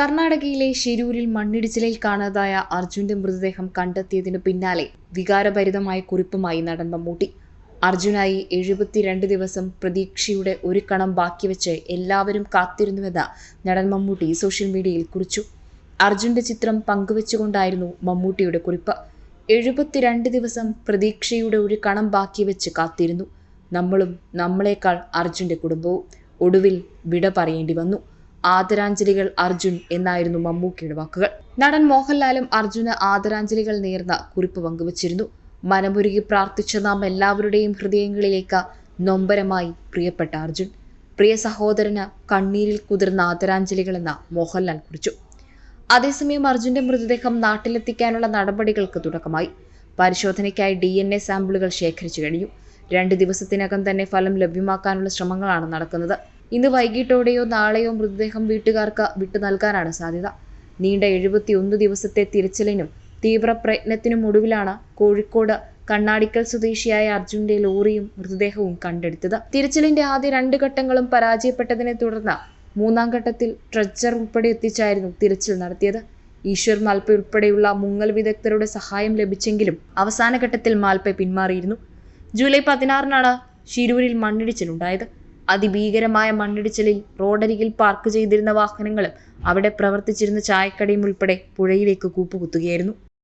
കർണാടകയിലെ ഷിരൂരിൽ മണ്ണിടിച്ചിലിൽ കാണാതായ അർജുന്റെ മൃതദേഹം കണ്ടെത്തിയതിനു പിന്നാലെ വികാരഭരിതമായ കുറിപ്പുമായി നടൻ മമ്മൂട്ടി. അർജുനായി എഴുപത്തിരണ്ട് ദിവസം പ്രതീക്ഷയുടെ ഒരു കണം ബാക്കി വെച്ച് എല്ലാവരും കാത്തിരുന്നുവെന്ന് നടൻ മമ്മൂട്ടി സോഷ്യൽ മീഡിയയിൽ കുറിച്ചു. അർജുന്റെ ചിത്രം പങ്കുവെച്ചുകൊണ്ടായിരുന്നു മമ്മൂട്ടിയുടെ കുറിപ്പ്. എഴുപത്തിരണ്ട് ദിവസം പ്രതീക്ഷയുടെ ഒരു കണം ബാക്കി വെച്ച് കാത്തിരുന്നു. നമ്മളും നമ്മളെക്കാൾ അർജുന്റെ കുടുംബവും. ഒടുവിൽ വിട പറയേണ്ടി വന്നു. ആദരാഞ്ജലികൾ അർജുൻ എന്നായിരുന്നു മമ്മൂക്കിയുടെ വാക്കുകൾ. നടൻ മോഹൻലാലും അർജുന് ആദരാഞ്ജലികൾ നേർന്ന കുറിപ്പ് പങ്കുവച്ചിരുന്നു. മനമുരുകി പ്രാർത്ഥിച്ച നാം എല്ലാവരുടെയും ഹൃദയങ്ങളിലേക്ക് നൊമ്പരമായി പ്രിയപ്പെട്ട അർജുൻ പ്രിയ സഹോദരന് കണ്ണീരിൽ കുതിർന്ന ആദരാഞ്ജലികൾ എന്ന മോഹൻലാൽ കുറിച്ചു. അതേസമയം അർജുന്റെ മൃതദേഹം നാട്ടിലെത്തിക്കാനുള്ള നടപടികൾക്ക് തുടക്കമായി. പരിശോധനയ്ക്കായി ഡി എൻ എ സാമ്പിളുകൾ ശേഖരിച്ചു കഴിഞ്ഞു. രണ്ട് ദിവസത്തിനകം തന്നെ ഫലം ലഭ്യമാക്കാനുള്ള ശ്രമങ്ങളാണ് നടക്കുന്നത്. ഇന്ന് വൈകിട്ടോടെയോ നാളെയോ മൃതദേഹം വീട്ടുകാർക്ക് വിട്ടു നൽകാനാണ് സാധ്യത. നീണ്ട എഴുപത്തിയൊന്ന് ദിവസത്തെ തിരച്ചിലിനും തീവ്ര പ്രയത്നത്തിനും ഒടുവിലാണ് കോഴിക്കോട് കണ്ണാടിക്കൽ സ്വദേശിയായ അർജുന്റെ ലോറിയും മൃതദേഹവും കണ്ടെടുത്തത്. തിരച്ചിലിന്റെ ആദ്യ രണ്ട് ഘട്ടങ്ങളും പരാജയപ്പെട്ടതിനെ തുടർന്ന് മൂന്നാം ഘട്ടത്തിൽ ട്രെച്ചർ ഉൾപ്പെടെ എത്തിച്ചായിരുന്നു തിരച്ചിൽ നടത്തിയത്. ഈശ്വർ മാൽപ്പ ഉൾപ്പെടെയുള്ള മുങ്ങൽ വിദഗ്ധരുടെ സഹായം ലഭിച്ചെങ്കിലും അവസാന ഘട്ടത്തിൽ മാൽപ്പ പിന്മാറിയിരുന്നു. ജൂലൈ പതിനാറിനാണ് ശിരൂരിൽ മണ്ണിടിച്ചിലുണ്ടായത്. അതിഭീകരമായ മണ്ണിടിച്ചിലിൽ റോഡരികിൽ പാർക്ക് ചെയ്തിരുന്ന വാഹനങ്ങളും അവിടെ പ്രവർത്തിച്ചിരുന്ന ചായക്കടയും ഉൾപ്പെടെ പുഴയിലേക്ക് കൂപ്പുകുത്തുകയായിരുന്നു